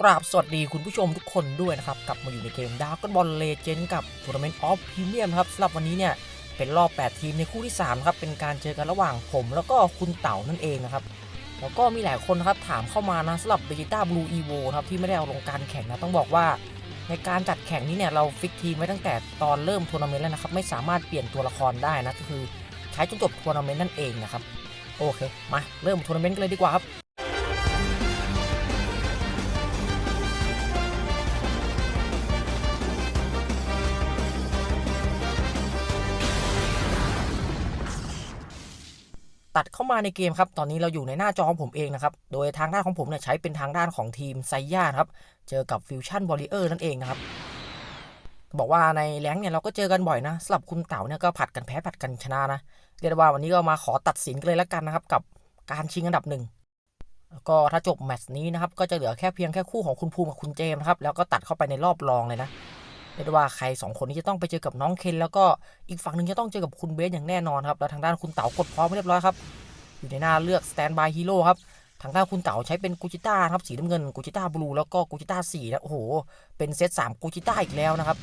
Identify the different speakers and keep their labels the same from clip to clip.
Speaker 1: กราบสวัสดีคุณผู้ชมทุกคนด้วยนะครับ กลับมาอยู่ในเกมด r a g o n Ball Legend กับ Tournament of Premium ครับสำหรับวันนี้เนี่ย เป็นรอบ 8 ทีมในคู่ที่ 3 ครับ เป็นการเจอกันระหว่างผม แล้วก็คุณเต่านั่นเองนะครับ แล้วก็มีหลายคนนะครับ ถามเข้ามานะสำหรับ Vegeta Blue Evo ครับ ที่ไม่ได้เอาลงการแข่งนะ ต้องบอกว่า ในการจัดแข่งนี้เนี่ยเราฟิกทีมไว้ตั้งแต่ตอนเริ่มทัวร์นาเมนต์แล้วนะครับไม่สามารถเปลี่ยนตัวละครได้นะก็คือใช้จนจบทัวร์นาเมนต์นั่นเองนะครับโอเคมาเริ่มทัวร์นาเมนต์กันเลยดีกว่าครับ ตัดเข้ามาในเกมครับ ตอนนี้เราอยู่ในหน้าจอของผมเองนะครับ โดยทางด้านของผมเนี่ยใช้เป็นทางด้านของทีมไซย่าครับ เจอกับฟิวชั่นบอลเออร์นั่นเองนะครับ บอกว่าในแรงเนี่ยเราก็เจอกันบ่อยนะสำหรับคุณเต๋าเนี่ยก็ผัดกันแพ้ผัดกันชนะนะ เรียกได้ว่าวันนี้ก็มาขอตัดสินกันเลยละกันนะครับ กับการชิงอันดับหนึ่งก็ถ้าจบแมตช์นี้นะครับก็จะเหลือแค่เพียงแค่คู่ของคุณภูมิกับคุณเจมส์นะครับแล้วก็ตัดเข้าไปในรอบรองเลยนะ เรียกว่าใครสองคนนี้จะต้องไปเจอกับน้องเคน แล้วก็อีกฝั่งหนึ่งจะต้องเจอกับคุณเบสอย่างแน่นอนครับแล้วทางด้านคุณเต๋ากดพร้อมเรียบร้อยครับอยู่ในหน้าเลือกสแตนบายฮีโร่ครับทางด้านคุณเต๋าใช้เป็นกูจิต้าครับสีน้ำเงินกูจิต้าบลูแล้วก็กูจิต้าสีนะโอ้โห เป็นเซตสามกูจิต้าอีกแล้วนะครับ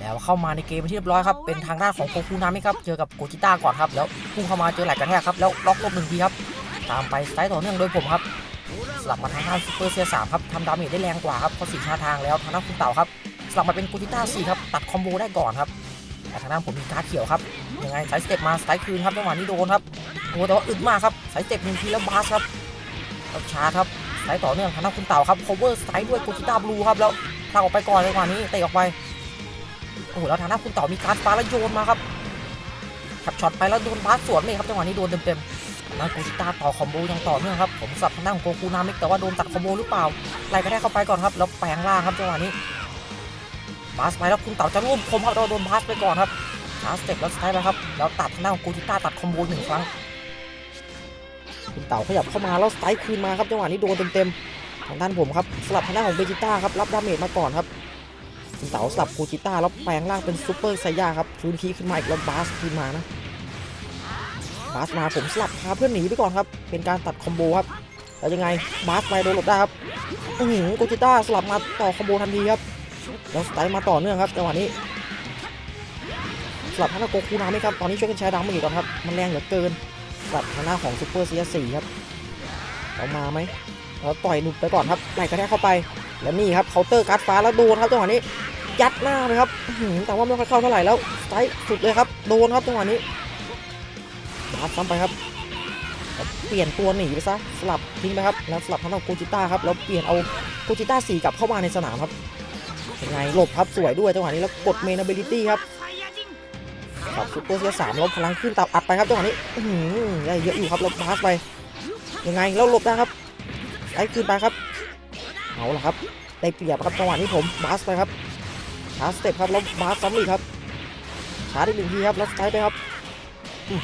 Speaker 1: แล้วเข้ามาในเกมที่เรียบร้อยครับเป็นทางด้านของโคคูนามิครับเจอกับโกจิต้าก่อนครับแล้วพุ่งเข้ามาเจอหลายกระแทกครับแล้วล็อกลบหนึ่งทีครับตามไปสไตล์ต่อเนื่องโดยผมครับสลับมาทางด้านซูเปอร์เซียสามครับทำดาเมจได้แรงกว่าครับเพราะสีชาทางแล้วทางด้านคุณเต่าครับ สลับมาเป็นโกจิต้าสี่ครับตัดคอมโบได้ก่อนครับแต่ทางด้านผมมีการ์ดเขียวครับยังไงสายสเต็ปมาสไตล์คืนครับจังหวะนี้โดนครับโอ้แต่ว่าอึดมากครับสายสเต็ปหนึ่งทีแล้วบาสครับแล้วชาร์จครับสายต่อเนื่องทางด้านคุณเต่าครับ cover สไตล์ด้วยโกจิต้าบลูครับแล้วทาออกไปก่อนจังหวะนี้เตะออกไปโอ้โหแล้วทางด้านคุณเต่ามีการฟ้าแล้วโยนมาครับขับช็อตไปแล้วโดนบาสสวนเลยครับจังหวะนี้โดนเต็มๆคุนิต้าต่อคอมโบยังต่อเนื่องครับผมสับทางด้านของโกคูนามิกแต่ว่าโดนตัดคอมโบหรือเปล่าไล่กระแทกเข้าไปก่อนครับแล้วแปลงล่างครับจังหวะนี้ บาสไปแล้วคุณเต่าจะร่วมคมครับแต่ว่าโดนบาสไปก่อนครับชาร์สเต็ปแล้วสไตล์ไปครับแล้วตัดทางด้าของโกจิต้าตัดคอมโบหนึ่งครั้งคุณเต่าขยับเข้ามาแล้วสไตล์คืนมาครับจังหวะนี้โดนเต็มๆทางด้านผมครับสลับทางด้านของเบจิต้าครับรับดาเมจมาก่อนครับคุณเต่าสลับกูจิต้าแล้วแปลงร่างเป็นซูเปอร์ไซย่าครับฟูนคีขึ้นมาอีกแล้วบาสขึ้นมานะบาสมาผมสลับพาเพื่อนหนีไปก่อนครับ เป็นการตัดคอมโบครับแล้วยังไงบาสไปโดนหลบได้ครับอือหือกูจิต้าสลับมาต่อคอมโบทันทีครับ แล้วสไตล์มาต่อเนื่องครับจังหวะนี้สลับทางด้าโกคูนาไหมครับตอนนี้ช่วยกันแชร์ดาวมาอีกก่อนครับมันแรงเหลือเกินกับทางหน้าของซูเปอร์เซียสี่ครับเอามาไหมเราต่อยหนุดไปก่อนครับไหลกระแทกเข้าไปแล้วนี่ครับเคาน์เตอร์การ์ดฟ้าแล้วโดนครับจังหวะนี้ยัดหน้าเลยครับแต่ว่าไม่ค่อยเข้าเท่าไหร่แล้วสไตล์สุดเลยครับโดนครับจังหวะนี้รับซ้ำไปครับ เปลี่ยนตัวหนีไปซะสลับทิ้งไปครับแล้วสลับทางด้านโกจิต้าครับแล้วเปลี่ยนเอาโกจิต้าสี่กลับเข้ามาในสนามครับ ยังไงหลบครับสวยด้วยจังหวะนี้แล้วกดเมนเบลิตี้ครับครับซูเปอร์เซียสามลบพลังขึ้นตับอัดไปครับจังหวะนี้อื้อหือได้เยอะอยู่ครับแล้วบาสไป ยังไงแล้วหลบได้ครับไอ้คืนไปครับเอาละครับได้เปรียบครับจังหวะนี้ผมบาสไปครับชาร์จสเต็ปครับแล้วบาสซ้ำอีกครับชาร์จอีกหนึ่งทีครับแล้วสไตล์ไปครับอืม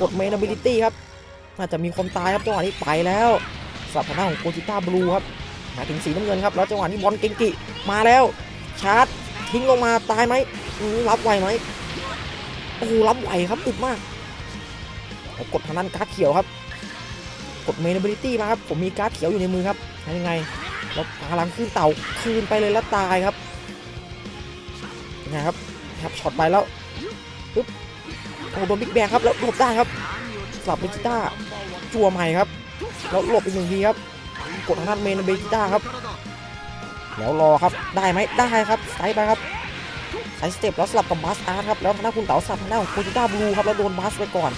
Speaker 1: กดเมน a บิลิตี้ครับน่าจะมีคนตายครับจังหวะนี้ไปแล้วสับทางด้านของโกจิต้าบลูครับห มาถึงสีน้ำเงินครับแล้วจังหวะนี้บอลเก่งกิมาแล้ว ชาร์จทิ้งลงมาตายไหมรับไหวไหมโอ้รับไหวครับอึดมากผมกดทางด้านการ์ดเขียวครับ กดเมนเบลิตี้มาครับผมมีการ์ดเขียวอยู่ในมือครับทำยังไงแล้วพลังขึ้นเต่าคืนไปเลยแล้วตายครับยังไงครับครับช็อตไปแล้วปึ๊บโอ้โหโดนบิ๊กแบงครับแล้วหลบได้ครับสลับเบจิต้าจั่วใหม่ครับแล้วหลบอีกหนึ่งทีครับ กดทางด้านเมนเบจิต้าครับ แล้วรอครับได้ไหมได้ครับไซส์ไปครับสายสเต็ปแล้วสลับกับบาสอาร์ตครับแล้วทางด้านคุณเต๋าสลับทางด้านของโคจิต้าบลูครับแล้วโดนบาสไปก่อน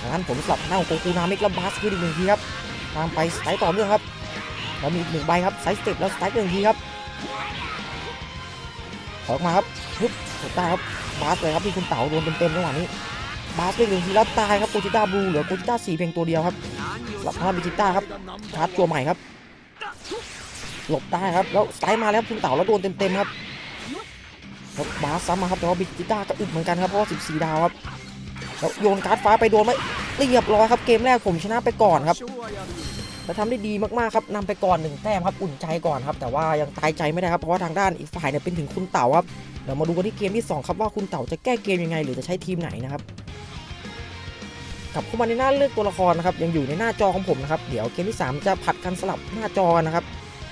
Speaker 1: ทางด้านผมสลับทางด้านของโกคูนามิกแล้วบาสขึ้นอีกหนึ่งทีครับตามไปไตล์ต่อเนื่องครับแล้วมีอีกหนึ่งใบครับสายสเต็ปแล้วสไตล์หนึ่งทีครับถอยออกมาครับปึ๊บถูกได้ครับบาสเลยครับที่คุณเต๋าโดนเต็มๆจังหวะนี้บาสไปหนึ่งทีแล้วตายครับโกจิต้าบลูเหลือโกจิต้าสี่เพียงตัวเดียวครับสลับทางด้านบิจิต้าครับชาร์จตัวใหม่ครับ หลบได้ครับ แล้วสไตล์มาแล้วคุณเต๋าแล้วโดนเต็มๆครับแล้วบาสซ้ำมาครับแต่ว่าบิจิต้าก็อึดเหมือนกันครับเพราะว่า14 ดาวครับแล้วโยนการ์ดฟ้าไปโดนไหมเรียบร้อยครับเกมแรกผมชนะไปก่อนครับและทำได้ดีมากๆครับนำไปก่อนหนึ่งแต้มครับอุ่นใจก่อนครับแต่ว่ายังตายใจไม่ได้ครับเพราะว่าทางด้านอีกฝ่ายเนี่ยเป็นถึงคุณเต่าครับเดี๋ยวมาดูกันที่เกมที่สองครับว่าคุณเต่าจะแก้เกมยังไง หรือจะใช้ทีมไหนนะครับกลับเข้ามาในหน้าเลือกตัวละครนะครับยังอยู่ในหน้าจอของผมนะครับเดี๋ยวเกมที่สามจะผัดกันสลับหน้าจอนะครับ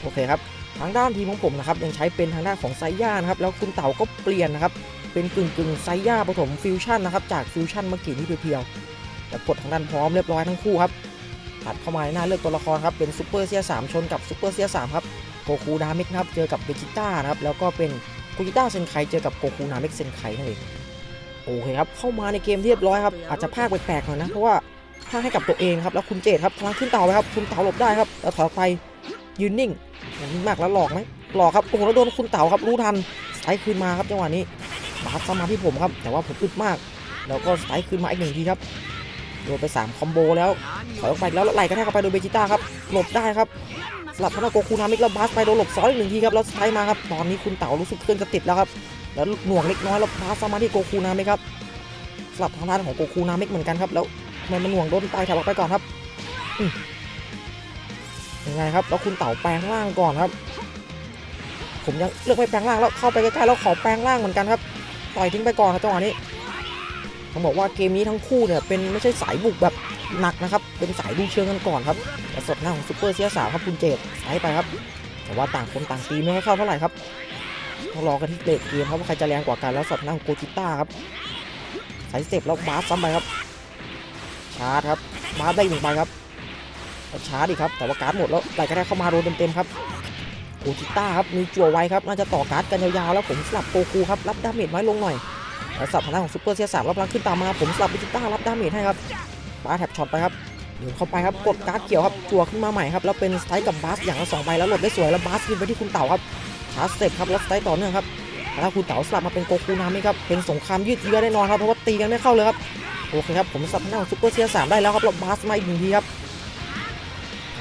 Speaker 1: โอเคครับทางด้านทีมของผมนะครับยังใช้เป็นทางด้านของไซย่านะครับแล้วคุณเต่าก็เปลี่ยนนะครับเป็นกึ่งกึ่งๆไซย่าผสมฟิวชั่นนะครับจากฟิวชั่นเมื่อกี้นี้เพียวๆแต่กดทางด้านพร้อมเรียบร้อยทั้งคู่ครับตัดเข้ามาในหน้าเลือกตัวละครครับเป็นซูเปอร์เซียสามชนกับซูเปอร์เซียสามครับโกคูดามิกนะครับเจอกับเบจิต้านะครับแล้วก็เป็นกูจิต้าเซนไคเจอกับโกคูนามิกเซนไคนั่นเองโอเคครับเข้ามาในเกมเรียบร้อยครับอาจจะพากแปลกๆหน่อยนะเพราะว่าพากให้กับตัวเองครับแล้วคุณเจดครับพลังขึ้นเต่าไปครับคุณเต่าหลบได้ครับแล้วถอยไป ยืนนิ่งอย่างนี้มากแล้วหลอกไหมหลอกครับโอ้โหแล้วโดนคุณเต๋าครับรู้ทันสไตล์คืนมาครับจังหวะนี้บาสซ้ำมาที่ผมครับ แต่ว่าผมอึดมาก แล้วก็สไตล์คืนมาอีกหนึ่งทีครับโดนไป 3 คอมโบแล้วถอยออกไปแล้วไหลกระแทกเข้าไปโดนเบจิต้าครับหลบได้ครับสลับทางด้าโกคูนามิกแล้วบาสไปโดนหลบซ้อนอีกหนึ่งทีครับแล้วสไตล์มาครับตอนนี้คุณเต๋ารู้สึกเคลื่อนจะติดแล้วครับแล้วหน่วงเล็กน้อยแล้วบาสซ้ำมาที่โกคูนามิกครับสลับทางด้านของโกคูนามิกเหมือนกันครับแล้วทำไมมันหน่วงโดนไตแถบออกไปก่อนครับ ยังไงครับ แล้วคุณเต๋าแปลงร่างก่อนครับ ผมยังเลือกไม่แปลงร่างแล้วเข้าไปใกล้ๆแล้วขอแปลงร่างเหมือนกันครับต่อยทิ้งไปก่อนครับจังหวะนี้ต้องบอกว่าเกมนี้ทั้งคู่เนี่ยเป็นไม่ใช่สายบุกแบบหนักนะครับ เป็นสายดูเชิงกันก่อนครับแต่สดหน้าของซูเปอร์เซียสามครับคุณเจดใช้ไปครับ แต่ว่าต่างคนต่างตีไม่ค่อยเข้าเท่าไหร่ครับต้องรอกันที่เลดเกมครับว่าใครจะแรงกว่ากันแล้วสดหน้าของโกจิต้าครับสายสเต็ปแล้วบาสซ้ำไปครับชาร์จครับบาสได้หนึ่งใบครับ ช้าร์จอีครับ แต่ว่าการ์ดหมดแล้วไหลกระแทกเข้ามาโดนเต็มๆครับโกจิต้าครับ มีจั่วไว้ครับ น่าจะต่อการ์ดกันยาวๆ แล้วผมสลับโกคูครับ รับดาเมจน้ลงหน่อยแล้วสับทางด้านของซูเปอร์เซียสามรับพลังขึ้นตามมา ผมสลับโกจิต้ารับดาเมจให้ครับปาแท็บช็อตไปครับเดินเข้าไปครับ กดการ์ดเกี่ยวครับ จั่วขึ้นมาใหม่ครับ แล้วเป็นสไตล์กับบาสอย่างละสองใบ แล้วหลบได้สวย แล้วบาสยิงไปที่คุณเต่าครับชาร์จสเต็ปครับ แล้วสไตล์ต่อเนื่องครับแล้วคุณเต๋าสลับมาเป็นโกคูนามิครับ เป็นสงครามยืดเยื้อแน่นอนครับ เพราะว่าตีกันไม่เข้าเลยครับ โอเคครับ ผมสับทางด้านของซูเปอร์เซียสามได้แล้วครับแล้วบาสมาอีกหนึ่งทีครับ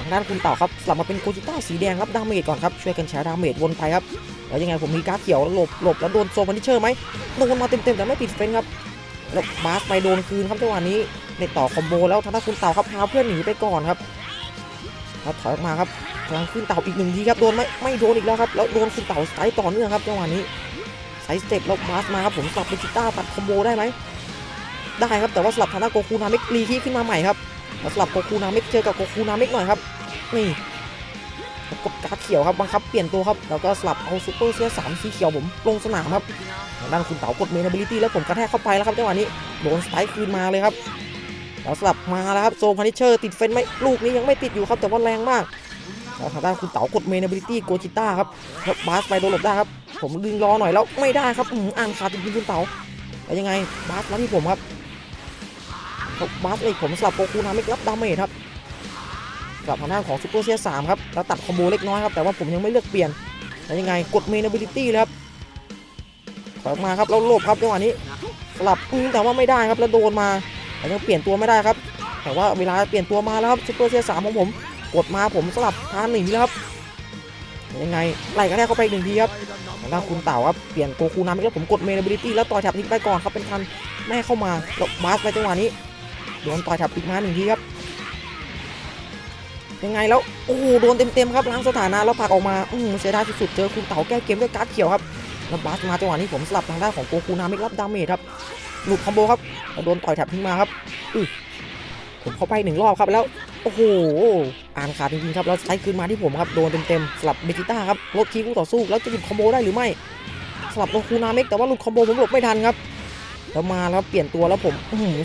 Speaker 1: างด้านคุณเต่าครับสลับมาเป็นโกจิต้าสีแดงรับดาเมจก่อนครับช่วยกันแชร์ดาเมจวนไปครับแล้วยังไงผมมีการ์ดเขียวหลบหลบแล้วโดนโซมันทิเชอร์ไหมโดนมาเต็มๆแต่ไม่ติดเฟนครับแล้วบาสไปโดนคืนครับจังหวะนี้ในต่อคอมโบแล้วทางด้านคุณเต่าครับพาเพื่อนหนีไปก่อนครับแล้วถอยออกมาครับพลังขึ้นเต่าอีกหนึ่งทีครับโดนไหมไม่โดนอีกแล้วครับแล้วโดนคุณเต่าสไตล์ต่อเนื่องครับจังหวะนี้ไซส์เต็ปแล้วบาสมาครับผมสลับเป็นจิต้าตัดคอมโบได้ไหมได้ครับแต่ว่าสลับทางด้านโกคูนามิกรีที่ขึ้นมาใหม่ครับสลับโกคูนามิกเจอกับโกคูนามิกหน่อยครับ นี่กดการ์ดเขียวครับบังคับเปลี่ยนตัวครับแล้วก็สลับเอาซูเปอร์เซียสามสีเขียวผมลงสนามครับทางด้านคุณเต๋ากดเมน a บิลิตี้แล้วผมกระแทกเข้าไปแล้วครับจังหวะนี้โดนสไตล์คืนมาเลยครับแล้วสลับมาแล้วครับโซพานิเชอร์ติดเฟนไหมลูกนี้ยังไม่ติดอยู่ครับแต่ว่าแรงมากแล้วทางด้านคุณเต๋ากดเมน a บิลิตี้โกจิต้าครับแล้วบาสไปโดนหลบได้ครับผมดึงรอหน่อยแล้วไม่ได้ครับอืมอ่านขาดจริงคุณเต๋าแล้วยังไงบาสมาที่ผมครับบาสเอกผมสลับโกคูนามิกรับดาเมจครับ กับทางด้านของซูเปอร์เซียสามครับแล้วตัดคอมโบเล็กน้อยครับแต่ว่าผมยังไม่เลือกเปลี่ยนแล้วยังไงกดเมน a บิลิตี้ครับถอยอมาครับแล้วหลบครับจังหวะนี้สลับแต่ว่าไม่ได้ครับแล้วโดนมาแต่ยังเปลี่ยนตัวไม่ได้ครับ แต่ว่าเวลาเปลี่ยนตัวมาแล้วครับซูเปอร์เซียสามของผมกดมาผมสลับทานหนีแล้วครับยังไงไล่กระแทกเข้าไปอีกหนึ่งทีครับทางด้านคุณเต่าครับเปลี่ยนโกคูนามิแล้วผมกดเมน a บิลิตี้แล้วต่อยแถบทิ้งไปก่อนครับเป็นทันไม่เข้ามาแล้วบาสไปจังหวะนี้โดนต่อยแถบทิ้งมาหนึ่งทีครับ ยังไงแล้วโอ้โหโดนเต็มๆครับล้างสถานะแล้วผลักออกมาอืมเสียดายสุดๆเจอคุณเต๋าแก้เกมด้วยการ์ดเขียวครับแล้วบาสมาจังหวะนี้ผมสลับทางด้านของโกคูนามิรับดาเมจครับหลุดคอมโบครับแล้วโดนต่อยแถบทิ้งมาครับอือผมเข้าไปหนึ่งรอบครับแล้วโอ้โหอ่านขาดจริงๆครับแล้วใช้คืนมาที่ผมครับโดนเต็มๆสลับเบจิต้าครับลดคีคู่ต่อสู้แล้วจะหยุดคอมโบได้หรือไม่สลับโกคูนามิกแต่ว่าหลุดคอมโบผมหลบไม่ทันครับแล้วมาแล้วเปลี่ยนตัวแล้วผม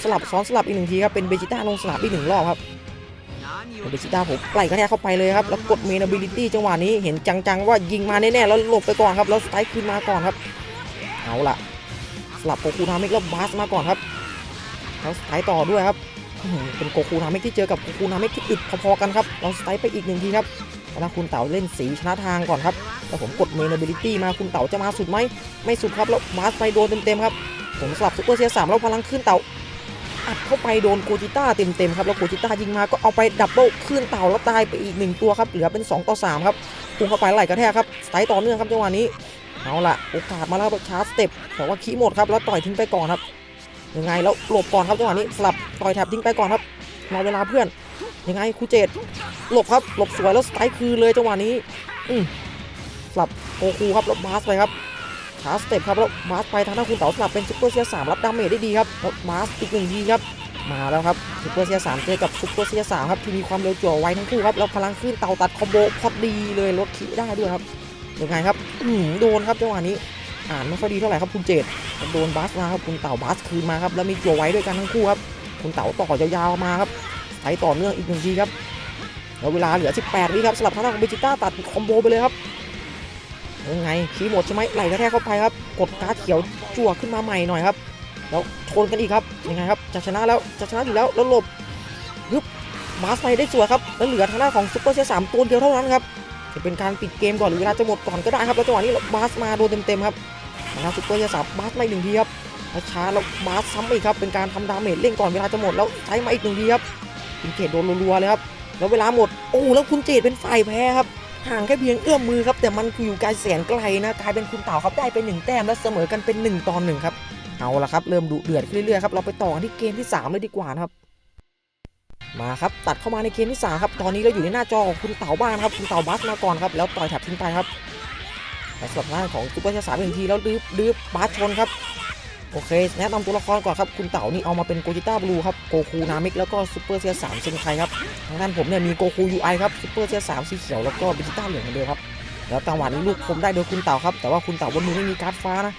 Speaker 1: สลับซ้อนสลับอีกหนึ่งทีครับเป็นเบจิต้าลงสนามอีกหนึ่งรอบครับ เบจิต้าผมไล่กระแทกเข้าไปเลยครับ แล้วกดเมน a บิลิตี้จังหวะนี้เห็นจังๆว่ายิงมาแน่ๆแล้วหลบไปก่อนครับ แล้วสไตล์คืนมาก่อนครับ เอาล่ะ สลับโกคูนามิกแล้วบาสมาก่อนครับ แล้วสไตล์ต่อด้วยครับ เป็นโกคูนามิกที่เจอกับโกคูนามิกที่อึดพอๆกันครับ เราสไตล์ไปอีกหนึ่งทีครับแล้วคุณเต๋าเล่นสีชนะทางก่อนครับ แล้วผมกดเมน a บิลิตี้มาคุณเต๋าจะมาสุดไหม ไม่สุดครับ แล้วบาสไปโดนเต็มๆครับ ผมสลับซุปเปอร์เซียสามแล้วพลังขึ้นเต่า อัดเข้าไปโดนโกจิต้าเต็มๆครับแล้วโกจิต้ายิงมาก็เอาไปดับเบิลขึ้นเต่าแล้วตายไปอีกหนึ่งตัวครับเหลือเป็น 2 ต่อ 3 ครับพุ่งเข้าไปไหลกระแทกครับสไตล์ต่อเนื่องครับจังหวะนี้เอาละโอกาสมาแล้วครับชาร์จสเต็ปแต่ว่าขี้หมดครับแล้วต่อยทิ้งไปก่อนครับยังไงแล้วหลบก่อนครับจังหวะนี้สลับต่อยแถบทิ้งไปก่อนครับรอเวลาเพื่อนยังไงครูเจดหลบครับหลบสวยแล้วสไตล์คืนเลยจังหวะนี้อืมสลับโกคูครับแล้วบาสไปครับ ชาสเต็ปครับแล้วมาสไปทางด้านคุณเต๋าสลับเป็นซุปเปอร์เซียสามรับดาเมจได้ดีครับแล้วมาสอีกหนึ่งทีครับมาแล้วครับซุปเปอร์เซียสามเจอกับซุปเปอร์เซียสามครับที่มีความเร็วจั่วไวทั้งคู่ครับแล้วพลังขึ้นเต่าตัดคอมโบพอดีเลยลดขีได้ด้วยครับยังไงครับอืมโดนครับจังหวะนี้อ่านไม่ค่อยดีเท่าไหร่ครับคุณเจตโดนบัสมาครับคุณเต่าบัสคืนมาครับแล้วมีจั่วไว้ด้วยกันทั้งคู่ครับคุณเต่าต่อยาวๆมาครับใช้ต่อเนื่องอีกหนึ่งทีครับแล้วเวลาเหลือ 18 วิครับสลับทางด้านของเบจิต้าตัดคอมโบไปเลยครับ ยังไงคีย์หมดใช่ไหมไหลกระแทกเข้าไปครับกดการ์ดเขียวจั่วขึ้นมาใหม่หน่อยครับ แล้วชนกันอีกครับยังไงครับจะชนะแล้วจะชนะอยู่แล้วแล้วหลบยึบมาสไปได้สวยครับแล้วเหลือทางด้านของซุปเปอร์เซียสามตัวเดียวเท่านั้นครับจะเป็นการปิดเกมก่อนหรือเวลาจะหมดก่อนก็ได้ครับแล้วจังหวะนี้มาสมาโดนเต็มๆครับทางด้าซุปเปอร์เซียสามมาสมาอีกหนึ่งทีครับแล้วช้าแล้วมาสซ้ำอีกครับเป็นการทำดาเมจเล่นก่อนเวลาจะหมดแล้วใช้มาอีกหนึ่งทีครับคุณเจดโดนรัวๆเลยครับแล้วเวลาหมดโอ้แล้วคุณเจดเป็นฝ่ายแพ้ครับ ห่างแค่เพียงเอื้อมมือครับ แต่มันคืออยู่ไกลแสนไกลนะกลายเป็นคุณเต่าครับได้ไปหนึ่งแต้มและเสมอกันเป็นหนึ่งต่อหนึ่งครับเอาละครับเริ่มดุเดือดขึ้นเรื่อยๆครับเราไปต่อกันที่เกมที่ 3 เลยดีกว่านะครับมาครับตัดเข้ามาในเกมที่3ครับตอนนี้เราอยู่ในหน้าจอของคุณเต๋าบ้างครับคุณเต๋าบัสมาก่อนครับแล้วต่อยแถบทิ้งไปครับและสำหรับหน้านของซุปเปอร์ชาสามหนึ่งทีแล้วดื้อดื้อบัสชนครับ โอเคแนะนำตัวละครก่อนครับ คุณเต๋านี่เอามาเป็นโกจิต้าบลูครับโกคูนามิกแล้วก็ซุปเปอร์เซียสามเซนไคครับทางด้านผมเนี่ยมีโกคูยูไอครับซุปเปอร์เซียสามสีเขียวแล้วก็เบจิต้าเหลืองเหมือนเดิมครับแล้วจังหวะนี้ลูกคมได้โดยคุณเต๋าครับ แต่ว่าคุณเต๋าบนมือไม่มีการ์ดฟ้านะ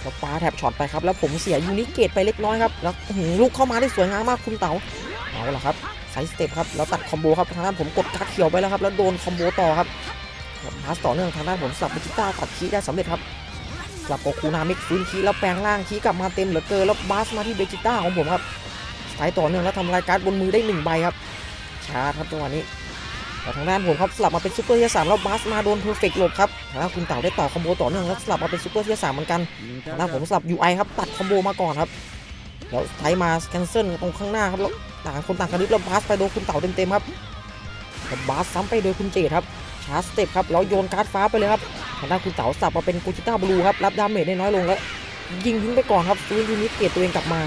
Speaker 1: แล้วปาแถบช็อตไปครับแล้วผมเสียยูนิเกตไปเล็กน้อยครับแล้วหือลูกเข้ามาได้สวยงามมากคุณเต๋าเอาละครับไซส์สเต็ปครับแล้วตัดคอมโบครับทางด้านผมกดการ์ดเขียวไปแล้วครับแล้วโดนคอมโบต่อครับพาสต่อเนื่องทางด้านผมสับเบจิต้าตัดคีได้สำเร็จครับ สลับโกคูนามิกฟื้นคีแล้วแปลงร่างคีกลับมาเต็มเหลือเกินแล้วบาสมาที่เบจิต้าของผมครับสายต่อเนื่องแล้วทำลายการ์ดบนมือได้หนึ่งใบครับชาครับจังหวะนี้แต่ทางด้านผมครับสลับมาเป็นซูเปอร์เทียสามแล้วบาสมาโดนเพอร์เฟกต์หลบครับทางด้านคุณเต่าได้ต่อคอมโบต่อเนื่องแล้วสลับมาเป็นซูเปอร์เทียสามเหมือนกันทางด้านผมสลับ UI ครับตัดคอมโบมาก่อนครับแล้วไทมาแคนเซิลตรงข้างหน้าครับแล้วต่างคนต่างกระดึบแล้วบาสไปโดนคุณเต่าเต็มๆครับแล้วบาสซ้ำไปโดยคุณเจดครับ ชาร์จสเต็ปครับแล้วโยนการ์ดฟ้าไปเลยครับทางด้านคุณเต๋าสับมาเป็นกูจิต้าบลูครับรับดาเมจได้น้อยลงแล้ว ยิงทิ้งไปก่อนครับฟื้นยูนิตเกตตัวเองกลับมา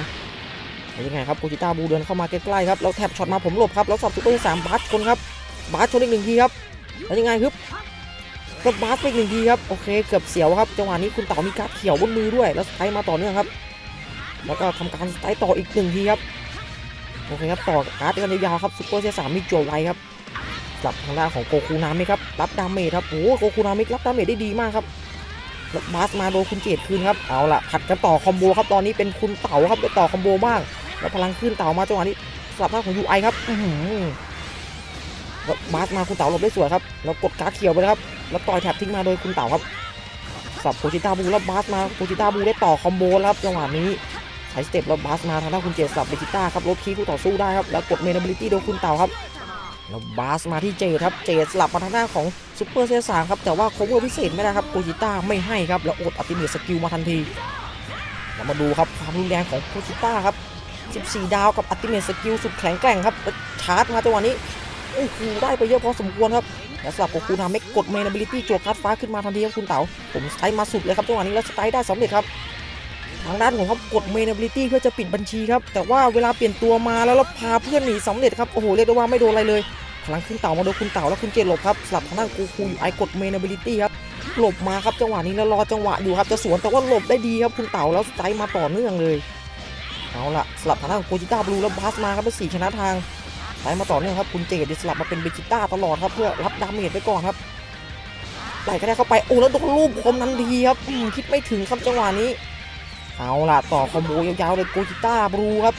Speaker 1: ยังไงครับกูจิต้าบลูเดินเข้ามาใกล้ๆครับแล้วแท็บช็อตมาผมหลบครับแล้วสับซุปเปอร์สามบาสชนครับบาสชนอีกหนึ่งทีครับแล้วยังไงครับก็บาสไปอีกหนึ่งทีครับโอเคเกือบเสียวครับจังหวะนี้คุณเต๋ามีการ์ดเขียวบนมือด้วย แล้วสไตล์มาต่อเนื่องครับ แล้วก็ทำการสไตล์ต่ออีกหนึ่งทีครับโอเคครับต่อการ์ดกันยาวครับซุปเปอร์เซสามมีจั่วไวครับ สลับทางด้านของโกคูนามิครับรับดาเมจครับโอ้โหโกคูนามิรับดาเมจได้ดีมากครับแล้วบาสมาโดนคุณเจดคืนครับเอาละผัดกันต่อคอมโบครับตอนนี้เป็นคุณเต๋าครับไปต่อคอมโบบ้างแล้วพลังขึ้นเต๋ามาจังหวะนี้สลับท่าของยูไอครับอืแล้วบาสมาคุณเต๋าหลบได้สวยครับแล้วกดการ์เขียวไปครับแล้วต่อยแท็บทิ้งมาโดยคุณเต่าครับสับโคจิต้าบูแล้วบาสมาโคจิต้าบูได้ต่อคอมโบแล้วครับจังหวะนี้ใช้สเต็ปแล้วบาสมาทางด้านคุณเจสับเบจิต้าครับลบคีย์คู่ต่อสู้ได้ครับแล้วกดเมน a บิลิตี้โดยคุณเต่าครับ แล้วบาสมาที่เจครับเจสลับมาทางด้าของซูเปอร์เซสามครับแต่ว่าโคเวอร์พิเศษไม่ได้ครับโคจิต้าไม่ให้ครับแล้วอดอัติเมตสกิลมาทันทีเรามาดูครับความรุนแรงของโคจิต้าครับ 14 ดาวกับอัติเมตสกิลสุดแข็งแกร่งครับชาร์จมาจังหวะนี้โอ้โหได้ไปเยอะพอสมควรครับแล้วสลับกับคูนาเมกกดเมน a บิลิตี้จวกคัดฟ้าขึ้นมาทันทีครับคุณเต๋าผมสไตล์มาสุดเลยครับจังหวะนี้แล้วสไตล์ได้สำเร็จครับ ทางด้านของเขากดเมน a บิลิตี้เพื่อจะปิดบัญชีครับ แต่ว่าเวลาเปลี่ยนตัวมาแล้วเราพาเพื่อนหนีสำเร็จครับ โอ้โห เรียกได้ว่าไม่โดนอะไรเลยพลังขึ้นเต่ามาโดนคุณเต่าแล้วคุณเจดหลบครับสลับทางด้านกูคูอยู่ไอกดเมน a บิลิตี้ครับหลบมาครับจังหวะนี้แล้วรอจังหวะอยู่ครับจะสวนแต่ว่าหลบได้ดีครับคุณเต่าแล้วสไตล์มาต่อเนื่องเลยเอาละสลับทางด้านของโกจิต้าบลูแล้วบาสมาครับเป็นสี่ชนะทางไล่มาต่อเนื่องครับคุณเจดสลับมาเป็นเบจิต้าตลอดครับเพื่อรับดาเมจไปก่อนครับไหลก็ได้เข้าไปโอ้แล้วโดนลูกคมทันทีครับคิดไม่ถึงครับจังหวะนี้ เอาล่ะต่อคอมโบยาวๆเลยโกจิต้าบลูครับ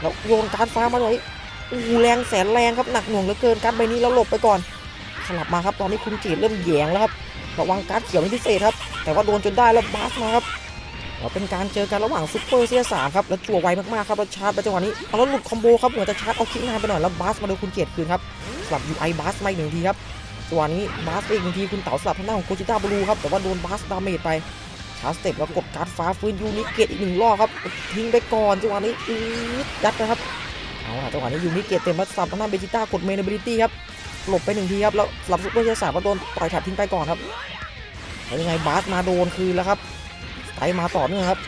Speaker 1: แล้วโยนการฟ้ามาเลยโอ้แรงแสนแรงครับหนักหน่วงเหลือเกินการใบนี้แล้วหลบไปก่อน สลับมาครับตอนนี้คุณเจดเริ่มแยงแล้วครับระวังการเขียวพิเศษครับ แต่ว่าโดนจนได้แล้วบาสมาครับเราเป็นการเจอกันระหว่างซุปเปอร์เซียสามครับแล้วจั่วไวมากๆครับแล้วชาร์จไปจังหวะนี้เอาแล้วหลุดคอมโบครับเหมือนจะชาร์จเอาคิกนานไปหน่อยแล้วบาสมาโดนคุณเกียรติคืนครับสลับยูไอบาสมาอีกหนึ่งทีครับจังหวะนี้บาสอีกหนึ่งทีคุณเต๋าสลับทางด้านของโคจิต้าบลูครับแต่ว่าโดนบาสดาเมจไป ชาร์จสเต็ปแล้วกดการ์ดฟ้าฟื้นยูนิเกตอีกหนึ่งรอบครับทิ้งไปก่อนจังหวะนี้อืดยัดนะครับเอาล่ะจังหวะนี้ยูนิเกตเต็มแล้วสลับทางด้านเบจิต้ากดเมนเบลิตี้ครับหลบไปหนึ่งทีครับแล้วสลับซุปเปอร์เซียสามก็โดนต่อยแถบทิ้งไปก่อนครับแล้วยังไงบาสมาโดนคืนแล้วครับไตมาต่อเนื่องครับ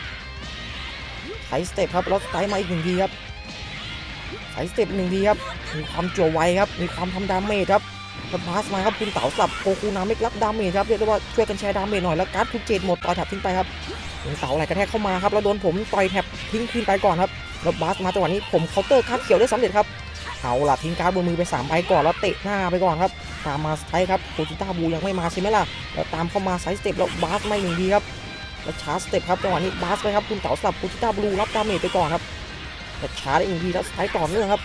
Speaker 1: ไถสเต็ปครับแล้วไถมาอีกหนึ่งทีครับไถสเต็ปหนึ่งทีครับมีความจั่วไวครับมีความทำดาเมจครับ แล้วพาสมาครับคุณเต๋าสับโกคูนาไม่รับดาเมจครับเรียกได้ว่าช่วยกันแชร์ดาเมจหน่อยแล้วการ์ดคุณเจดหมดต่อยแถบทิ้งไปครับคุณเต๋าไหลกระแทกเข้ามาครับแล้วโดนผมต่อยแถบทิ้งคืนไปก่อนครับแล้วบาสมาจังหวะนี้ผมเคาน์เตอร์คาดเขียวได้สำเร็จครับเอาล่ะทิ้งการ์ดบนมือไป3ใบก่อนแล้วเตะหน้าไปก่อนครับตามมาสไตล์ครับโคจิต้าบูยังไม่มาใช่ไหมล่ะแล้วตามเข้ามาไซส์สเต็ปแล้วบาสไม่หนึ่งทีครับแล้วชาร์จสเต็ปครับจังหวะนี้บาสไปครับคุณเต๋าสับโคจิต้าบลูรับดาเมจไปก่อนครับแล้วชาร์จอีกทีแล้วสไตล์ต่อเนื่องครับ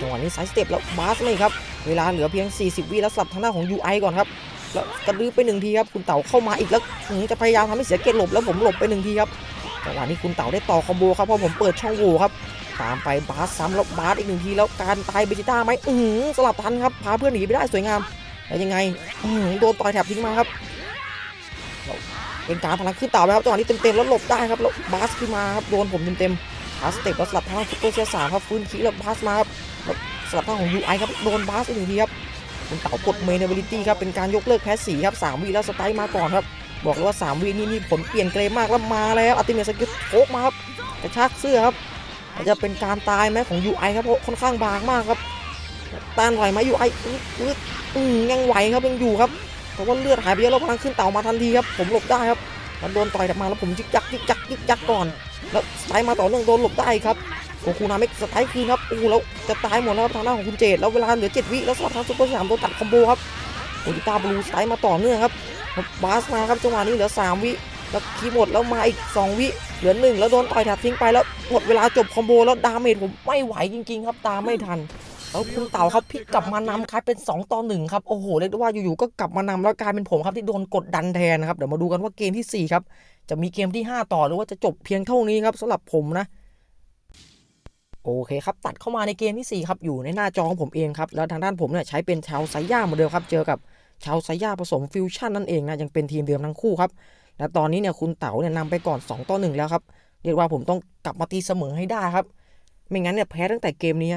Speaker 1: จังหวะนี้ไซส์สเต็ปแล้วบาสไม่ครับ เวลาเหลือเพียง 40 วิแล้วสลับทางหน้าของ UI ก่อนครับ แล้วกระดื้อไปหนึ่งทีครับ คุณเต๋าเข้ามาอีกแล้วอื้อหือจะพยายามทำให้เสียเกตหลบแล้วผมหลบไปหนึ่งทีครับ จังหวะนี้คุณเต๋าได้ต่อคอมโบครับเพราะผมเปิดช่องโหว่ครับ ตามไปบาสซ้ำแล้วบาสอีกหนึ่งทีแล้วการตายเบจิต้าไหมอือหือสลับทันครับพาเพื่อนหนีไปได้สวยงาม แล้วยังไงอือหือโดนต่อยแถบทิ้งมาครับเป็นการพลังขึ้นเต่าไปครับจังหวะนี้เต็มๆแล้วหลบได้ครับแล้วบาสขึ้นมาครับโดนผมเต็มๆพาสเต็ปแล้วสลับทางซุปเปอร์เซียสามครับฟื้นคีแล้วบาสมาครับ ลับทางของ UI ครับโดนบาสอีกหนึ่งทีครับคุณเต๋ากดเมนเบลิตี้ครับเป็นการยกเลิกแพสสีครับสามวิแล้วสไตล์มาก่อนครับบอกเลยว่า 3วินี่นี่ผลเปลี่ยนเกรมมากแล้วมาแล้วอัติเมสกิลโคกมาครับกระชากเสื้อครับอาจจะเป็นการตายไหมของ UI ครับเพราะค่อนข้างบางมากครับต้านไหวไหม UI อึ๊ดอึ๊ดอืมยังไหวครับยังอยู่ครับแต่ว่าเลือดหายไปเยอะแล้วพลังขึ้นเต่ามาทันทีครับผมหลบได้ครับมันโดนต่อยกลับมาแล้วผมยึกยักยึกยักยึกยักก่อน แล้วสไตล์มาต่อเนื่องโดนหลบได้ครับ โกคูนาเมกสไตล์คืนครับอู้แล้วจะตายหมดแล้วครับทางด้านของคุณเจดแล้วเวลาเหลือ 7 วิแล้วสลับทางซุปเปอร์สามโดนตัดคอมโบครับโอจิต้าบลูสไตล์มาต่อเนื่องครับแล้วบาสมาครับจังหวะนี้เหลือ 3 วิแล้วคีหมดแล้วมาอีก 2 วิเหลือหนึ่งแล้วโดนต่อยแถบทิ้งไปแล้วหมดเวลาจบคอมโบแล้วดาเมจผมไม่ไหวจริงๆ ครับตามไม่ทันแล้วคุณเต่าครับพลิกกลับมานำคลายเป็น 2 ต่อ1ครับโอ้โหเรียกได้ว่าอยู่ๆก็กลับมานำแล้วกลายเป็นผมครับที่โดนกดดันแทนนะครับเดี๋ยวมาดูกันว่าเกมทีสี่4 ครับจะมีเกมที่ 5 ต่อหรือว่าจะจบเพียงเท่านี้ครับสำหรับผมนะ โอเคครับ ตัดเข้ามาในเกมที่ 4 ครับ อยู่ในหน้าจอของผมเองครับ แล้วทางด้านผมเนี่ยใช้เป็นชาวไซย่าเหมือนเดิมครับ เจอกับชาวไซย่าผสมฟิวชั่นนั่นเองนะยังเป็นทีมเดิมทั้งคู่ครับ และตอนนี้เนี่ยคุณเต๋าเนี่ยนำไปก่อน 2 ต่อ 1 แล้วครับ เรียกว่าผมต้องกลับมาตีเสมอให้ได้ครับ ไม่งั้นเนี่ยแพ้ตั้งแต่เกมนี้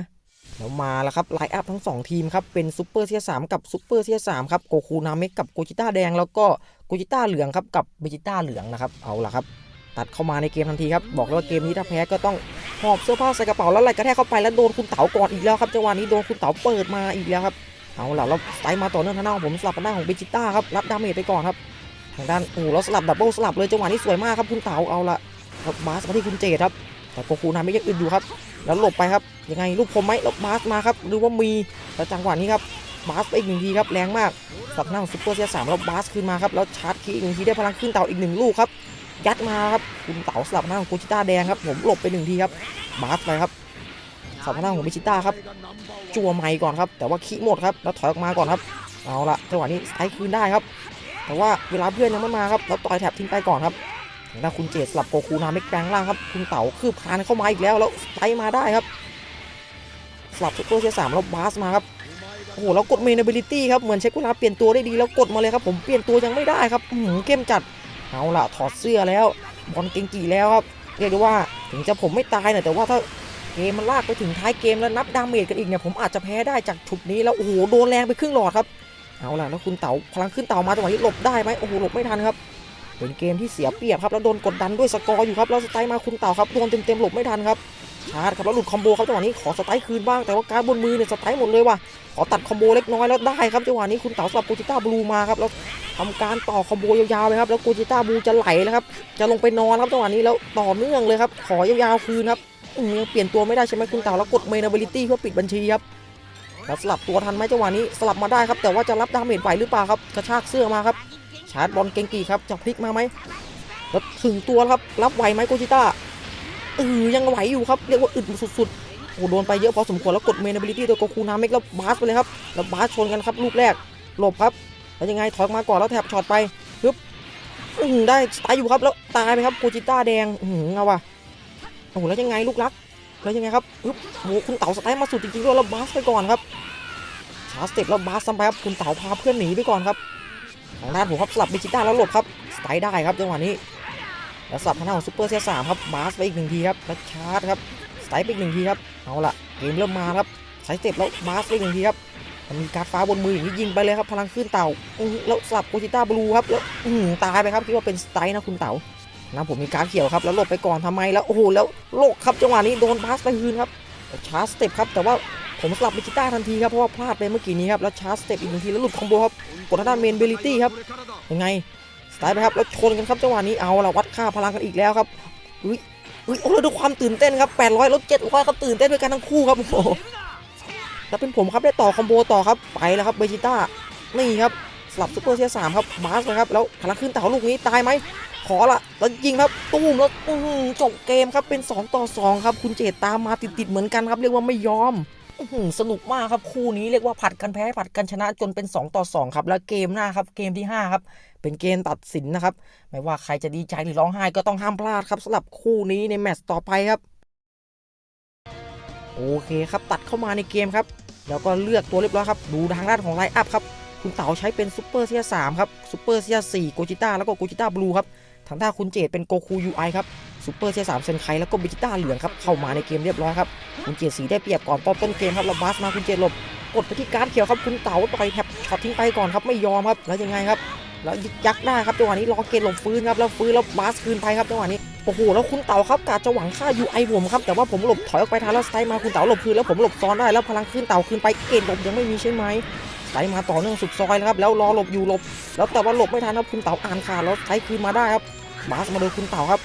Speaker 1: แล้วมาแล้วครับไลน์อัพทั้ง 2 ทีมครับ เป็นซูเปอร์เซียสามกับซูเปอร์เซียสามครับโกคูนาเมะกับโกจิต้าแดงแล้วก็โกจิต้าเหลืองครับกับเบจิต้าเหลืองนะครับเอาละครับ ตัดเข้ามาในเกมทันทีครับบอกเลยว่าเกมนี้ถ้าแพ้ก็ต้องหอบเสื้อผ้าใส่กระเป๋าแล้วไหลกระแทกเข้าไปแล้วโดนคุณเต๋าก่อนอีกแล้วครับจังหวะนี้โดนคุณเต๋าเปิดมาอีกแล้วครับเอาล่ะแล้วสไตล์มาต่อเนื่องทางด้านของผมสลับทางด้านของเบจิต้าครับรับดาเมจไปก่อนครับทางด้านโอ้โหแล้วสลับดับเบิลสลับเลยจังหวะนี้สวยมากครับคุณเต๋าเอาละครับบาสมาที่คุณเจดครับแต่โกคูนาไม่ยังอึดอยู่ครับ แล้วหลบไปครับยังไงลูกคมไหมแล้วบาสมาครับหรือว่ามีแล้วจังหวะนี้ครับบาสไปอีกหนึ่งทีครับแรงมากสลับทางด้านของซุปเปอร์เซียสามแล้วบาสขึ้นมาครับแล้วชาร์จคีอีกหนึ่งทีได้พลังขึ้นเต๋าอีกหนึ่งลูกครับ ยัดมาครับคุณเต๋าสลับหน้าของโกจิต้าแดงครับ ผมหลบไปหนึ่งทีครับบาสไปครับสลับหน้าของเบจิต้าครับจั่วไมค์ก่อนครับ แต่ว่าขี้หมดครับแล้วถอยออกมาก่อนครับเอาละจังหวะนี้สไตล์คืนได้ครับ แต่ว่าเวลาเพื่อนยังไม่มาครับแล้วต่อยแถบทิ้งไปก่อนครับทางด้านคุณเจดสลับโกคูนาเมกแปลงล่างครับคุณเต๋าคืบคานเข้ามาอีกแล้วแล้วสไตล์มาได้ครับสลับซุปเปอร์เชียร์สามแล้วบาสมาครับโอ้โหแล้วกดเมนเบลิตี้ครับเหมือนเช็คเวลาเปลี่ยนตัวได้ดีแล้วกดมาเลยครับผมเปลี่ยนตัวยังไม่ได้ครับอือเข้มจัด เอาล่ะถอดเสื้อแล้วบอลเก่งกี่แล้วครับเรียกได้ว่าถึงจะผมไม่ตายนะแต่ว่าถ้าเกมมันลากไปถึงท้ายเกมแล้วนับดาเมจกันอีกเนี่ยผมอาจจะแพ้ได้จากชุดนี้แล้วโอ้โหโดนแรงไปครึ่งหลอดครับเอาล่ะแล้วคุณเต๋าพลังขึ้นเต๋ามาจังหวะนี้หลบได้ไหมโอ้โหหลบไม่ทันครับ เป็นเกมที่เสียเปรียบครับแล้วโดนกดดันด้วยสกอร์อยู่ครับแล้วสไตล์มาคุณเต๋าครับโดนเต็มๆหลบไม่ทันครับชาร์จครับแล้วหลุดคอมโบครับจังหวะนี้ขอสไตล์คืนบ้างแต่ว่าการบนมือเนี่ยสไตล์หมดเลยว่ะขอตัดคอมโบเล็กน้อยแล้วได้ครับจังหวะนี้คุณเต๋าสลับโปจิต้าบลูมาครับแล้วทำการต่อคอมโบยาวๆไปครับแล้วโกจิต้าบลูจะไหลแล้วครับจะลงไปนอนครับจังหวะนี้แล้วต่อเนื่องเลยครับขอยาวๆคืนครับยังเปลี่ยนตัวไม่ได้ใช่ไหมคุณเต่าแล้วกดเมนเบลิตี้เพื่อปิดบัญชีครับแล้วสลับตัวทันไหมจังหวะนี้สลับมาได้ครับแต่ว่าจะรับดาเมจไหวหรือเปล่าครับกระชากเสื้อมาครับาร์จบอลเกงกีครับจะพลิกมาไหมแล้วถึงตัวครับรับไหวไหมโกจิต้าเออยังไหวอยู่ครับเรียกว่าอึดสุดๆโอ้โดนไปเยอะพอสมควรแล้วกดเมนเบลิตี้ตัวโกคูนาเมกแล้วบาสไปเลยครับแล้วบาสชนกันครับลูกแรกหลบครับแล้วยังไงถอยมาก่อนแล้วแถบช็อตไปปึ๊บอื้อหือได้ตายอยู่ครับแล้วตายไปครับโกจิต้าแดงอือเอาว่ะโอ้โหแล้วยังไงลูกรักแล้วยังไงครับปึ๊บโอ้คุณเต๋าสไตล์มาสุดจริงๆด้วยแล้วบาสไปก่อนครับชาร์จสเต็ปแล้วบาสซ้ำไปครับคุณเต๋าพาเพื่อนหนีไปก่อนครับ ทางด้านผมครับสลับเบจิต้าแล้วหลบครับสไตล์ได้ครับจังหวะนี้แล้วสลับทางด้านของซูเปอร์เซียสามครับบาสไปอีกหนึ่งทีครับแล้วชาร์จครับสไตล์ไปอีกหนึ่งทีครับเอาละเกมเริ่มมาครับสายเต็ปแล้วบาสไปอีกหนึ่งทีครับมันมีการดฟ้าบนมืออย่างนี้ยิงไปเลยครับพลังขึ้นเต่าแล้วสลับโกจิต้าบลูครับแล้วตายไปครับคิดว่าเป็นสไตล์นะคุณเต๋านะผมมีการดเขียวครับแล้วหลบไปก่อนทำไมแล้วโอ้โหแล้วโลกครับจังหวะนี้โดนพาสไปคืนครับชาร์จสเต็ปครับแต่ว่า ผมสลับเบจิต้าทันทีครับเพราะว่าพลาดไปเมื่อกี้นี้ครับแล้วชาร์จสเต็ปอีกหนึ่งทีแล้วหลุดคอมโบครับกดทางด้านเมนเบลิตี้ครับยังไงสไตล์ไปครับแล้วชนกันครับจังหวะนี้เอาละวัดค่าพลังกันอีกแล้วครับอุ้ยอุ้ยโอ้แล้วดูความตื่นเต้นครับ800ลด700ครับตื่นเต้นด้วยกันทั้งคู่ครับโอ้โหแล้วเป็นผมครับได้ต่อคอมโบต่อครับไปแล้วครับเบจิต้านี่ครับสลับซูเปอร์เซียสามครับมาร์สนะครับแล้วพลังขึ้นเต่าลูกนี้ตายไหมขอละแล้วยิงครับตุ้มแล้วจบเกมครับเป็น 2 ต่อ 2 ครับ คุณเจตตามมาติดๆเหมือนกันครับ เรียกว่าไม่ยอม สนุกมากครับคู่นี้เรียกว่าผัดกันแพ้ผัดกันชนะจนเป็น 2 ต่อ 2 ครับ แล้วเกมหน้าครับเกมที่ 5 ครับ เป็นเกมตัดสินนะครับ ไม่ว่าใครจะดีใจหรือร้องไห้ก็ต้องห้ามพลาดครับสำหรับคู่นี้ในแมตช์ต่อไปครับ โอเคครับตัดเข้ามาในเกมครับ แล้วก็เลือกตัวเรียบร้อยครับ ดูทางด้านของไลน์อัพครับ คุณเต๋าใช้เป็นซูเปอร์เซียสามครับซูเปอร์เซียสี่โกจิต้าแล้วก็โกจิต้าบลูครับทางด้านคุณเจตเป็นโกคูยูไอครับ ซูเปอร์เซียสามเซนไคแล้วก็เบจิต้าเหลืองครับเข้ามาในเกมเรียบร้อยครับคุณเจสีได้เปรียบก่อนตอนต้นเกมครับแล้วบัสมาคุณเจหลบกดไปที่การ์ดเขียวครับคุณเต๋าต่อยแท็บช็อตทิ้งไปก่อนครับไม่ยอมครับแล้วยังไงครับแล้วยักได้ครับจังหวะนี้รอเกตหลบฟื้นครับแล้วฟื้นแล้วบัสคืนไปครับจังหวะนี้โอ้โหแล้วคุณเต๋าครับกาจะหวังฆ่ายูไอผมครับแต่ว่าผมหลบถอยออกไปทันแล้วสไตล์มาคุณเต๋าหลบคืนแล้วผมหลบซ้อนได้แล้วพลังขึ้นเต๋าคืนไปเกตหลบยังไม่มีใช่ไหมสไตล์มาต่อเนื่องสุดซอยแล้วครับแล้วรอหลบอยู่หลบ แล้วแต่ว่าหลบไม่ทันครับคุณเต๋าอ่านขาดแล้วสไตล์คืนมาได้ครับบัสมาโดนคุณเต๋าครับ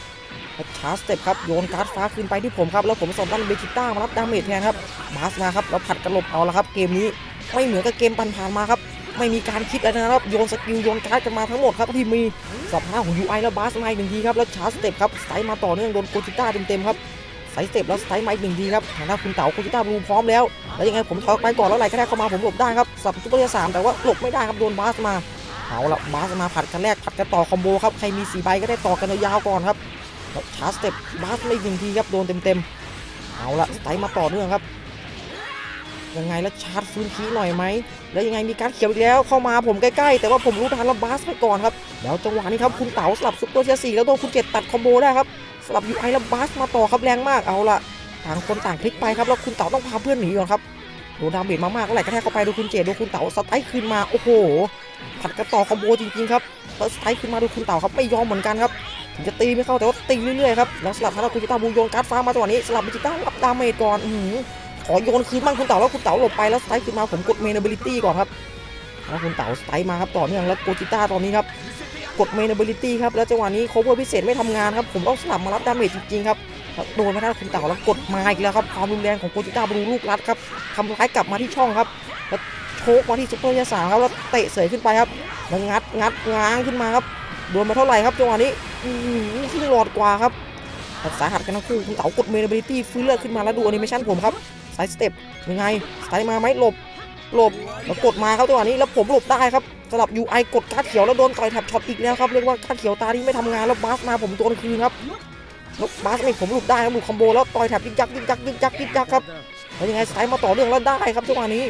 Speaker 1: ชาร์จสเต็ปครับโยนการ์ดฟ้าคืนไปที่ผมครับแล้วผมส่งด้านเบจิต้ามารับดาเมจแทนครับบัสมาครับแล้วผัดกันหลบเอาละครับ เกมนี้ไม่เหมือนกับเกมผ่านมาครับไม่มีการคิดอะไรนะครับโยนสกิลโยนการ์ดกันมาทั้งหมดครับที่มีสับหน้าของ UI แล้วบาสมาอีกหนึ่งทีครับแล้วชาร์จสเต็ปครับสไตล์มาต่อเนื่องโดนโกจิต้าเต็มๆครับสายสเต็ปแล้วสไตล์มาอีกหนึ่งทีครับทางด้านคุณเต๋าโกจิต้าบลูพร้อมแล้วแล้วยังไงผมถอยออกไปก่อนแล้วไหลก็ได้เข้ามาผมหลบได้ครับสับซุปเปอร์สามแต่ว่าหลบไม่ได้ครับโดนบาสมาเอาละบาสมาผัดกันแรกผัดกันต่อคอมโบครับใครมีสีใบก็ได้ต่อกันยาวๆก่อนครับ ชาร์จสเต็ปบาสไมาอีกหนึ่งทีครับโดนเต็มๆเอาละสไตล์มาต่อเนื่องครับ ยังไงแล้วชาร์จฟื้นคีหน่อยไหมแล้วยังไงมีการเขียวอีกแล้วเข้ามาผมใกล้ๆ แต่ว่าผมรู้ทันแล้วบาสไปก่อนครับแล้วจังหวะนี้ครับคุณเต๋าสลับซุปเปอร์เชียร์สี่แล้วโดนคุณเจ็ดตัดคอมโบได้ครับสลับยูไอแล้วบาสมาต่อครับแรงมากเอาละต่างคนต่างพลิกไปครับแล้วคุณเต๋าต้องพาเพื่อนหนีก่อนครับโดนดาเมจมามากแล้วไหลกระแทกเข้าไปดูคุณเจดดูคุณเต๋าสไตล์คืนมาโอ้โหผัดกันต่อคอมโบจริงๆครับแล้วสไตล์คืนมาดูคุณเต๋าครับไม่ยอมเหมือนกันครับ ถึงจะตีไม่เข้าแต่ว่าตีเรื่อยๆครับแล้วสลับทางด้านคุณจิต้าบูโยนการ์ดฟ้ามาจังหวะนี้สลับบิจิต้ารับดาเมจก่อนอืขอโยนคืนบ้างคุณเต๋าแล้วคุณเต๋าหลบไปแล้วสไตล์คืนมาผมกดเมนเบลิตี้ก่อนครับแล้วคุณเต๋าสไตล์มาครับต่อเนื่องแล้วโกจิต้าตอนนี้ครับกดเมนเบลิตี้ครับแล้วจังหวะนี้โคเวอร์พิเศษไม่ทำงานครับผมต้องสลับมารับดาเมจจริงๆครับโดนไม่ได้คุณเต๋าแล้วกดมาอีกแล้วครับความรุนแรงของโกจิต้าบรูลูกรัดครับทำร้ายกลับมาที่ช่องครับแล้วโชกมาที่ซุปเปอร์ยาสาครับแล้วเตะเสยขึ้นไปครับแล้วงัดงัดง้างขึ้นมาครับ โดนมาเท่าไหร่ครับจังหวะนี้อื้อครึ่งหลอดกว่าครับสาหัสกันทั้งคู่คุณเต๋ากดเมนเบลิตี้ฟื้นเลือดขึ้นมาแล้วดูแอนิเมชันผมครับสายสเต็ปยังไงสไตล์มาไหมหลบหลบแล้วกดมาครับจังหวะนี้แล้วผมหลบได้ครับสลับ UI กดการ์ดเขียวแล้วโดนต่อยแท็บช็อตอีกแล้วครับเรียกว่าการ์ดเขียวตาที่ไม่ทำงานแล้วบาสมาผมโดนคืนครับแล้วบาสไม่ผมหลุดได้ครับหลุดคอมโบแล้วต่อยแท็บยึกยักยึกยักยึกยักยึกยักครับแล้วยังไงสไตล์มาต่อเนื่องแล้วได้ครับจังหวะนี้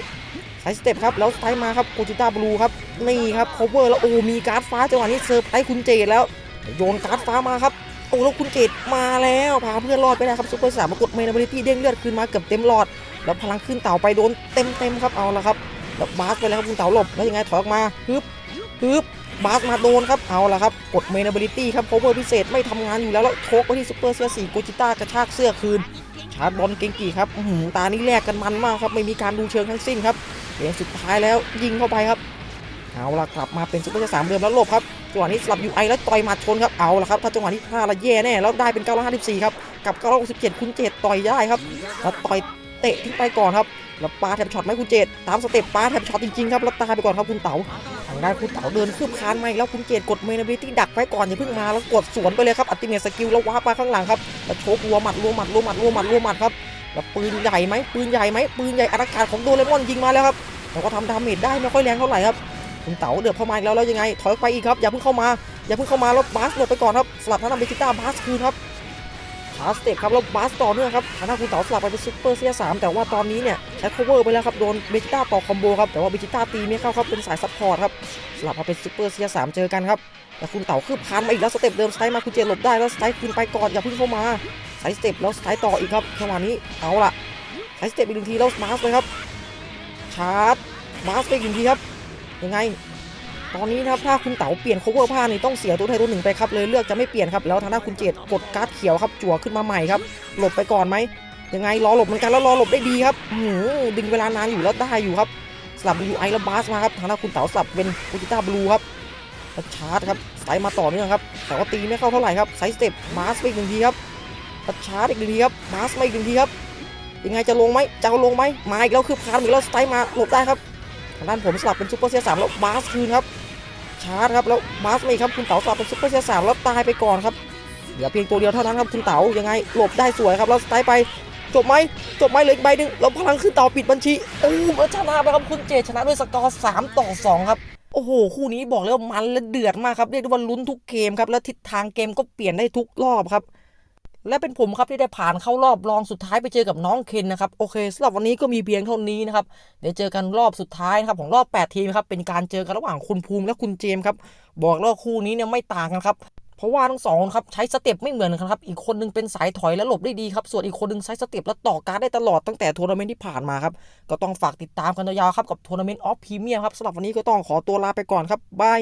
Speaker 1: สายสเต็ปครับแล้วสไตล์มาครับโกจิต้าบลูครับนี่ครับ cover แล้วโอ้มีการ์ดฟ้าจังหวะนี้เซอร์ไพรส์คุณเจดแล้วโยนการ์ดฟ้ามาครับโอ้แล้วคุณเจดมาแล้วพาเพื่อนรอดไปได้ครับซุปเปอร์สามากดเมนเบลิตี้เด้งเลือดคืนมาเกือบเต็มหลอด แล้วพลังขึ้นเต่าไปโดนเต็มเต็มครับเอาละครับแล้วบาสไปแล้วครับคุณเต่าหลบแล้วยังไงถอยออกมาฮึบฮึบบาสมาโดนครับเอาละครับกดเมนเบลิตี้ครับโคเวอร์พิเศษไม่ทำงานอยู่แล้วแล้วโชกไปที่ซุปเปอร์เซียสี่โกจิต้ากระชากเสื้อคืนชาร์จบอลเก่งกี่ครับตานี้แลกกันมันมากครับไม่มีการดูเชิงทั้งสิ้นครับ เกมสุดท้ายแล้วยิงเข้าไปครับ เอาละกลับมาเป็นซุปเปอร์เจสามเดิมแล้วหลบครับจังหวะนี้สลับอยู่ไอแล้วต่อยมาชนครับเอาละครับถ้าจังหวะนี้พลาดละแย่แน่แล้วได้เป็น 954 ครับ กับ 967 คุณเจตต่อยได้ครับแล้วต่อยเตะทิ้งไปก่อนครับแล้วปาแทบช็อตไหมคุณเจตตามสเต็ปปาแทบช็อตจริงๆครับแล้วตายไปก่อนครับคุณเต๋าทา ด้านคุณเต๋าเดินคืบคานมาอีกแล้วคุณเจตกดเมนเบลิตี้ดักไว้ก่อนอย่าเพิ่งมาแล้วกดสวนไปเลยครับอัติเมตสกิลแล้วว้าร์ปาข้างหลังครับแล้วโชกรัวหมัดรัวหมัดรัวหมัดรัวหมัดรัวหมัดครับแล้วปืนใหญ่ไหมปืนใหญ่ไหมปืนใหญ่อากาศของโดเรมอนยิงมาแล้วครับแต่ก็ทำดาเมจได้ไม่ค่อยแรงเท่าไหร่ครับคุณเต๋าเดือบเข้ามาอีกแล้วแล้วยังไง ถอยไปอีกครับอย่าเพิ่งเข้ามาอย่าเพิ่งเข้ามาแล้วบาสหลบไปก่อนครับสลับทางด้านเบจิต้าบาสคืนครับ ชาสเต็ปครับแล้วบาสต่อเนื่องครับทางด้านคุณเต๋าสลับไปเป็นซุปเปอร์เซียสามแต่ว่าตอนนี้เนี่ยใช้ cover ไปแล้วครับโดนเบจิต้าต่อคอมโบครับแต่ว่าเบจิต้าตีไม่เข้าครับเป็นสายซัพพอร์ตครับสลับมาเป็นซุปเปอร์เซียสามเจอกันครับแต่คุณเต๋าคืบคานมาอีกแล้วสเต็ปเดิมสไตล์มาคุณเจหลบได้แล้วสไตล์คืนไปก่อนอย่าเพิ่งเข้ามาสายสเต็ปแล้วสไตล์ต่ออีกครับจังหวะนี้เอาละสายสเต็ปอีกหนึ่งทีแล้วมาสเลยครับชาร์จมาสไปอีกหนึ่งทีครับยังไง ตอนนี้ครับถ้าคุณเต๋าเปลี่ยน cover ผ้านี่ต้องเสียตัวไทยตัวหนึ่งไปครับเลยเลือกจะไม่เปลี่ยนครับแล้วทางด้านคุณเจตกดการ์ดเขียวครับจั่วขึ้นมาใหม่ครับหลบไปก่อนไหมยังไงรอหลบเหมือนกันแล้วรอหลบได้ดีครับหือดึงเวลานานอยู่แล้วได้อยู่ครับสลับ UI แล้วบาสมาครับทางด้านคุณเต๋าสลับเป็นกูจิต้าบลูครับชาร์จครับไซส์มาต่อเนื่องครับแต่ว่าตีไม่เข้าเท่าไหร่ครับไซส์สเต็ปบาสไปอีกหนึ่งทีครับชาร์จอีกหนึ่งทีครับบาสมาอีกหนึ่งทีครับยังไงจะลงไหมจะลงไหมมาอีกแล้วคือพานอีกแล้วสไตล์มาหลบได้ครับ ทางด้านผมสลับเป็นซุปเปอร์เซียสามแล้วบาสคืนครับชาร์จครับแล้วบาสมาอีกครับคุณเต๋าสลับเป็นซุปเปอร์เซียสามแล้วตายไปก่อนครับเหลือเพียงตัวเดียวเท่านั้นครับคุณเต๋ายังไงหลบได้สวยครับแล้วสไตล์ไปจบไหมจบไหมเหลืออีกใบหนึ่งแล้วพลังขึ้นเต๋าปิดบัญชีโอ้แล้วชนะไปครับคุณเจชนะด้วยสกอร์3ต่อ2ครับโอ้โห คู่นี้บอกเลยว่ามันและเดือดมากครับ เรียกได้ว่าลุ้นทุกเกมครับ และทิศทางเกมก็เปลี่ยนได้ทุกรอบครับ และเป็นผมครับที่ได้ผ่านเข้ารอบรองสุดท้ายไปเจอกับน้องเคนนะครับโอเคสำหรับวันนี้ก็มีเพียงเท่านี้นะครับเดี๋ยวเจอกันรอบสุดท้ายนะครับของรอบ 8 ทีมครับเป็นการเจอกันระหว่างคุณภูมิและคุณเจมส์ครับบอกเลยว่าคู่นี้เนี่ยไม่ต่างกันครับเพราะว่าทั้งสองครับใช้สเต็ปไม่เหมือนกันครับอีกคนนึงเป็นสายถอยและหลบได้ดีครับส่วนอีกคนนึงใช้สเต็ปและต่อการได้ตลอดตั้งแต่ทัวร์นาเมนต์ที่ผ่านมาครับก็ต้องฝากติดตามกันยาวๆครับกับทัวร์นาเมนต์ออฟพรีเมียมครับสำหรับวันนี้ก็ต้องขอตัวลาไปก่อนครับบาย